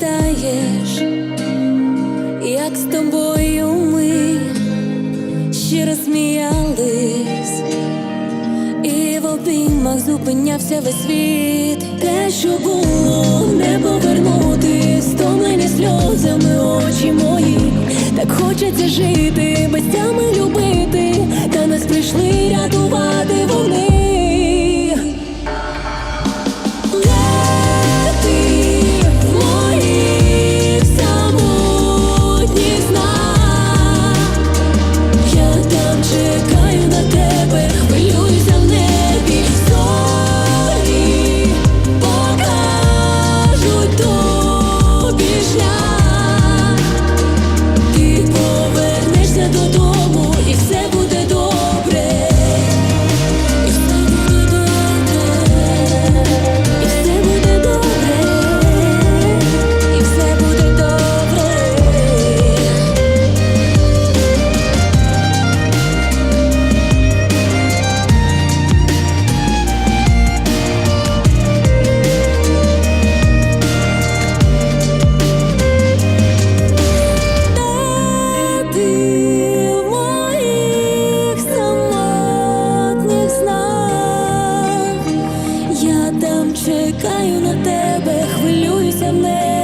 пам'ятаєш, як з тобою ми щиро сміялись, і в обіймах зупинявся весь світ. Те, що було, не повернути, стомлені сльозами очі мої, так хочеться жити. Чекаю на тебе, хвилююся в небі.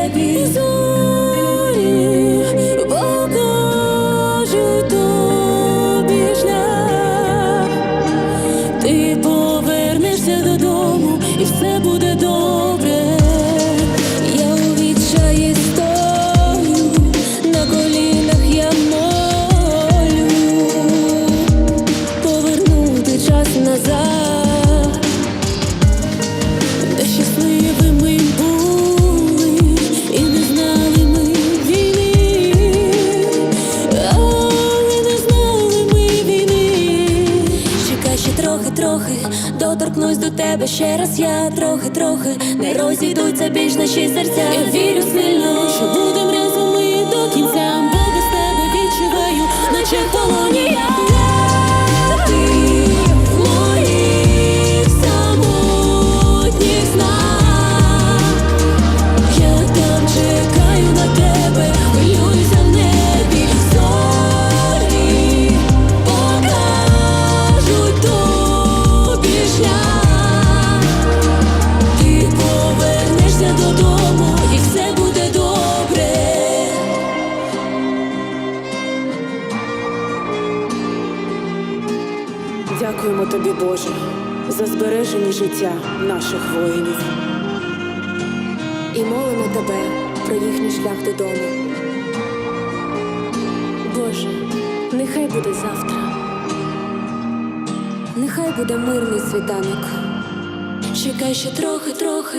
Доторкнусь до тебе ще раз. Я трохи, трохи не розійдуться більш наші серця. Я вірю сильно, що будем повернешся додому, і все буде добре. Дякуємо тобі, Боже, за збереження життя наших воїнів. І молимо тебе про їхній шлях додому. Боже, нехай буде завтра. Нехай буде мирний світанок. Чекай ще трохи, трохи,